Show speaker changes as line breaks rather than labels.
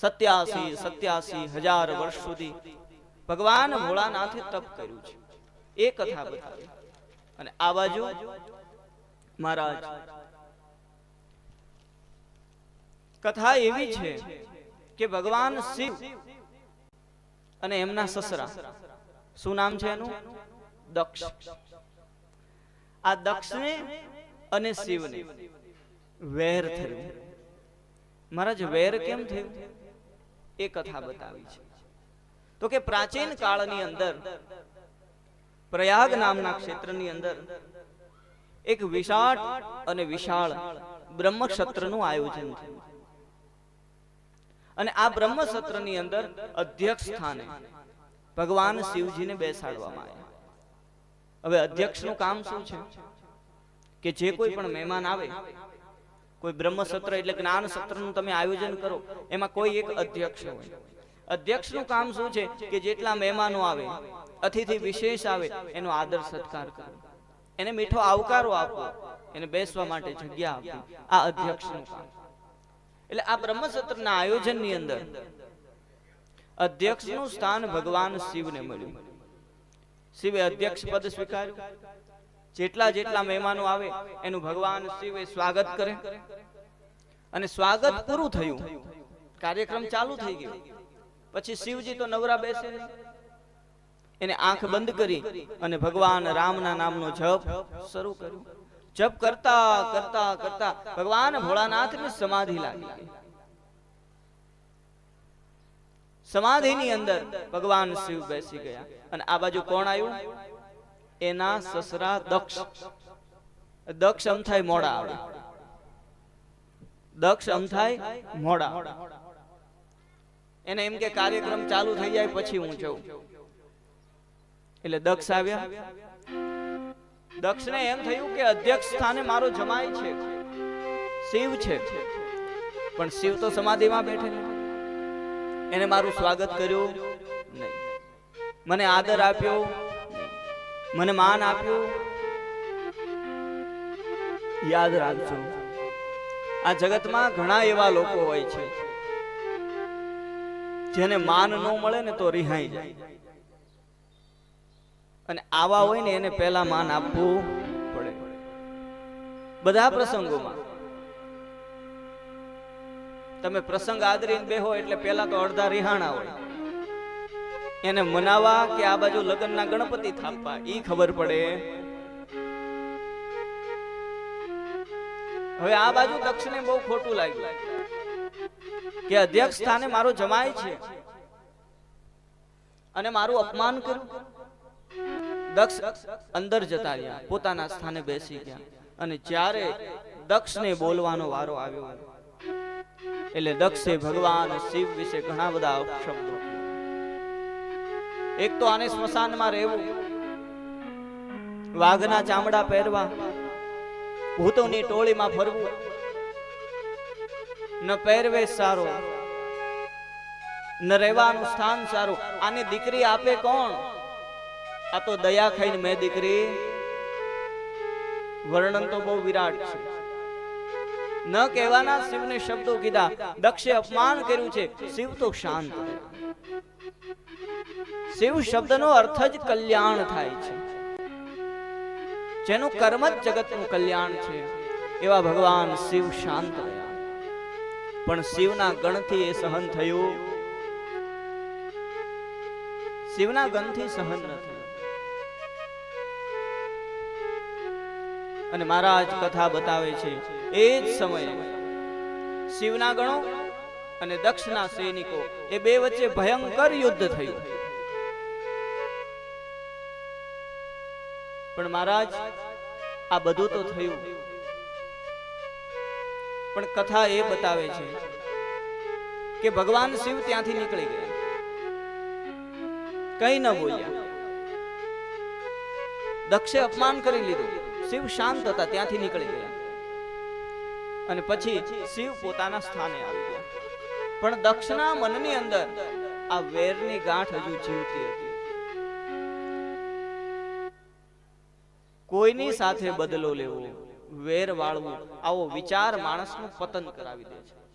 સત્યાસી સત્યાસી હજાર વર્ષ સુધી ભગવાન ભોળાનાથે તપ કર્યું છે. એ કથા બતાવી. અને આ બાજુ મહારાજ. કથા એવી છે કે ભગવાન શિવ અને એમના સસરા. શું નામ છે એનું? દક્ષ. આ દક્ષને અને શિવને. વેર થયું. મહારાજ વેર કેમ થયું? એ કથા બતાવી છે. તો કે પ્રાચીન કાળની અંદર પ્રયાગ નામના ક્ષેત્રની અંદર એક વિશાળ અને વિશાળ બ્રહ્મક્ષત્રનું આયોજન થયું. અને આ બ્રહ્મસત્રની અંદર અધ્યક્ષ સ્થાને ભગવાન શિવજીને બેસાડવામાં આવ્યા. હવે અધ્યક્ષનું કામ શું છે? કે જે કોઈ પણ મહેમાન આવે કોઈ બ્રહ્મસત્ર એટલે જ્ઞાન સત્રનું તમે આયોજન કરો, એમાં કોઈ એક અધ્યક્ષ હોય. અધ્યક્ષનું કામ શું છે? કે જેટલા મહેમાનો આવે, અતિથિ વિશેષ આવે, એનો આદર સત્કાર કરો. એને મીઠો આવકારો આપો, એને બેસવા માટે જગ્યા આપો. આ અધ્યક્ષનું કામ. એટલે આ બ્રહ્મસત્રના આયોજનની અંદર અધ્યક્ષનું સ્થાન ભગવાન શિવને મળ્યું. શિવે અધ્યક્ષ પદ સ્વીકાર્યું. જેટલા જેટલા મહેમાનો આવે, એનું ભગવાન શિવે સ્વાગત કરે. અને સ્વાગત પૂરું થયું. કાર્યક્રમ ચાલુ થઈ ગયો. પછી શિવજી તો નવરા બેસે એને આંખ બંધ કરી અને ભગવાન રામના નામનો જપ શરૂ કર્યો. જપ કરતા કરતા કરતા ભગવાન ભોળાનાથની સમાધિ લાગી ગઈ. સમાધિની અંદર ભગવાન શિવ બેસી ગયા. અને આ બાજુ કોણ આવ્યું? એના સસરા દક્ષ. દક્ષ અમથાય મોડા આવે દક્ષ અમથાય મોડા. એને એમ કે કાર્યક્રમ ચાલુ થઈ જાય પછી હું જઉં. એટલે દક્ષ આવ્યા. દક્ષને એમ થયું કે અધ્યક્ષ સ્થાને મારો જમાય છે. શિવ છે. પણ શિવ તો સમાધિમાં બેઠે. એને મારું સ્વાગત કર્યું મને આદર આપ્યો. મને માન આપ્યું. યાદ રાખજો, આ જગતમાં ઘણા એવા લોકો હોય છે, જેને માન ન મળે ને તો રિહાઈ જાય. અને આવા હોય ને એને પહેલા માન આપવું પડે. બધા પ્રસંગોમાં. તમે પ્રસંગ આદરીને બેહો એટલે પહેલા તો અડધા રિહાણા હોય. એને મનાવા કે આ બાજુ લગ્નના ગણપતિ થાપવા, ઈ ખબર પડે. હવે આ બાજુ દક્ષને બહુ ખોટું લાગ્યું કે અધ્યક્ષ સ્થાને મારો જમાય છે. અને મારું અપમાન કર્યું. દક્ષ અંદર જતા રહ્યા, પોતાના સ્થાને બેસી ગયા. અને જ્યારે દક્ષને બોલવાનો વારો આવ્યો, એટલે દક્ષે ભગવાન શિવ વિશે ઘણા બધા શબ્દો એક તો આને સ્મશાનમાં રહેવું, વાઘના ચામડા પહેરવા, ભૂતોની ટોળીમાં ફરવું, ન પહેરવેશ સારો, ન રહેવાનું સ્થાન સારું. આની દીકરી આપે કોણ? આ તો દયા ખાઈને મેં દીકરી, વર્ણન તો બહુ વિરાટ છે. ન કહેવાના શિવને શબ્દો કીધા. દક્ષે અપમાન કર્યું છે. શિવ તો શાંત. શિવ શબ્દનો અર્થ જ કલ્યાણ થાય છે. જેનું કર્મ જ જગતનું કલ્યાણ છે. એવા ભગવાન શિવ શાંત પણ શિવના ગણથી એ સહન થયું. શિવના ગણથી સહન ન થયું. અને મહારાજ કથા બતાવે છે, એ જ સમયે શિવના ગણો અને દક્ષના સૈનિકો, એ બે વચ્ચે ભયંકર યુદ્ધ થયું. પણ મહારાજ, આ બધું તો થયું. પણ કથા એ બતાવે છે કે ભગવાન શિવ ત્યાંથી નીકળી ગયા. કઈ ન બોલ્યા. દક્ષે અપમાન કરી લીધું. શિવ શાંત હતા, ત્યાંથી નીકળી ગયા. અને પછી શિવ પોતાના સ્થાને આવી ગયા. પણ દક્ષના મનની અંદર આ વેરની ગાંઠ હજુ જીવતી હતી. કોઈની સાથે બદલો લેવો. વેર વાળવું આવો વિચાર માણસનું પતન કરાવી દે છે.